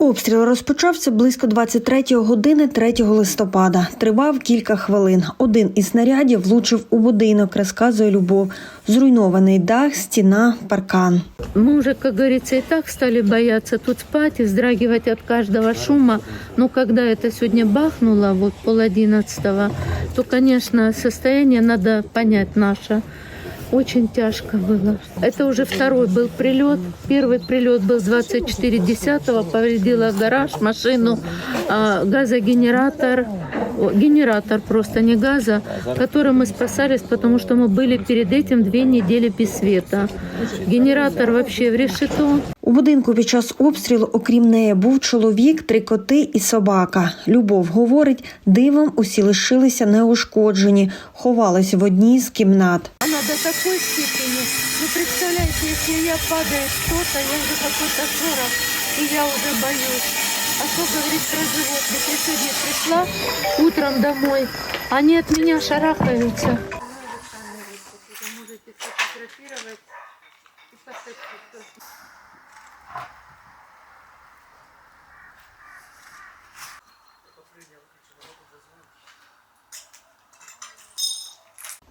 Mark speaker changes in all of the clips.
Speaker 1: Обстріл розпочався близько 23 години 3 листопада. Тривав кілька хвилин. Один із снарядів влучив у будинок, розказує Любов. Зруйнований дах, стіна, паркан.
Speaker 2: Мы уже, как говорится, и так стали бояться тут спать и вздрагивать от каждого шума. Но когда это сегодня бахнуло, вот пол одиннадцатого, то, конечно, состояние надо понять наше. Очень тяжко было. Это уже второй был прилет. Первый прилет был 24.10, повредила гараж, машину, а, газогенератор, о, генератор просто не газа, которым мы спасались, потому что мы были перед этим две недели без света. Генератор вообще в решето.
Speaker 1: У будинку під час обстрілу, окрім неї, був чоловік, три коти і собака. Любов говорить, дивом усі лишилися неушкоджені, ховались в одній з кімнат.
Speaker 2: До такой степени. Вы представляете, если я падает что-то, я уже какой-то шорох, и я уже боюсь. А что говорить про животных? Я сегодня пришла утром домой, они от меня шарахаются.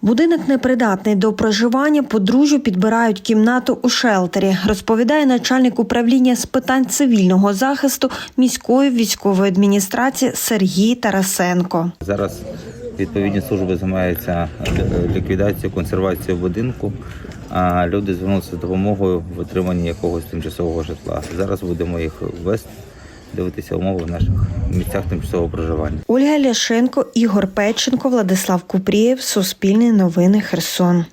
Speaker 1: Будинок непридатний до проживання. Подружжю підбирають кімнату у шелтері, розповідає начальник управління з питань цивільного захисту міської військової адміністрації Сергій Тарасенко.
Speaker 3: Зараз відповідні служби займаються лі- ліквідацією, консервацією будинку. А люди звернулися з допомогою в отриманні якогось тимчасового житла. Зараз будемо їх вести, дивитися умови в наших місцях тимчасового проживання.
Speaker 1: Ольга Ляшенко, Ігор Печенко, Владислав Купрієв, Суспільне новини Херсон.